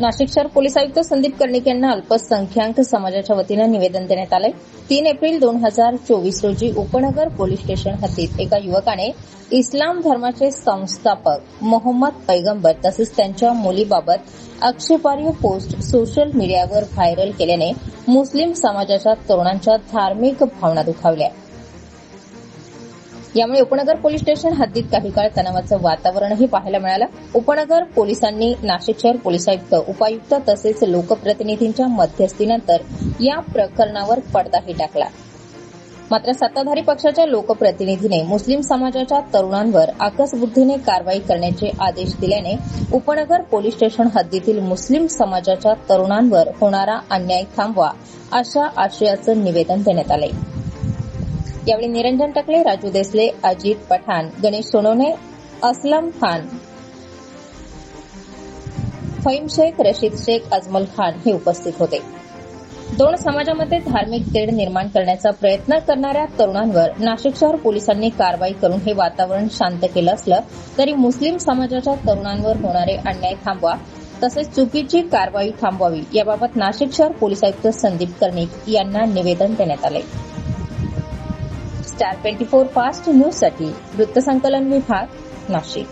नाशिक शहर पोलीस आयुक्त संदीप कर्णिक यांना अल्पसंख्याक समाजाच्या वतीनं निवेदन देण्यात आलंय. तीन एप्रिल दोन हजार चोवीस रोजी उपनगर पोलीस स्टेशन हद्दीत एका युवकाने इस्लाम धर्माचे संस्थापक मोहम्मद पैगंबर तसेच त्यांच्या मुलीबाबत आक्षेपार्ह पोस्ट सोशल मीडियावर व्हायरल केल्याने मुस्लिम समाजाच्या तरुणांच्या धार्मिक भावना दुखावल्या. यामुळे उपनगर पोलीस स्टेशन हद्दीत काही काळ तणावाचं वातावरणही पाहायला मिळालं. उपनगर पोलिसांनी नाशिक शहर पोलीस आयुक्त उपायुक्त तसेच लोकप्रतिनिधींच्या मध्यस्थीनंतर या प्रकरणावर पडदाही टाकला. मात्र सत्ताधारी पक्षाच्या लोकप्रतिनिधीने मुस्लिम समाजाच्या तरुणांवर आकसबुद्धीने कारवाई करण्याचे आदेश दिल्याने उपनगर पोलीस स्टेशन हद्दीतील मुस्लिम समाजाच्या तरुणांवर होणारा अन्याय थांबवा अशा आशयाचं निवेदन देण्यात आलंय. यावेळी निरंजन टकले राजू देसले अजित पठाण गणेश सोनवणे असलम खान फैम शेख रशीद शेख अजमल खान हे उपस्थित होते. दोन समाजामध्ये धार्मिक तेढ निर्माण करण्याचा प्रयत्न करणाऱ्या तरुणांवर नाशिक शहर पोलिसांनी कारवाई करून हे वातावरण शांत केलं असलं तरी मुस्लिम समाजाच्या तरुणांवर होणारे अन्याय थांबवा तसेच चुकीची कारवाई थांबवावी याबाबत नाशिक शहर पोलीस आयुक्त संदीप कर्णिक यांना निवेदन देण्यात आले. स्टार ट्वेंटी फोर फास्ट न्यूजसाठी वृत्तसंकलन विभाग नाशिक.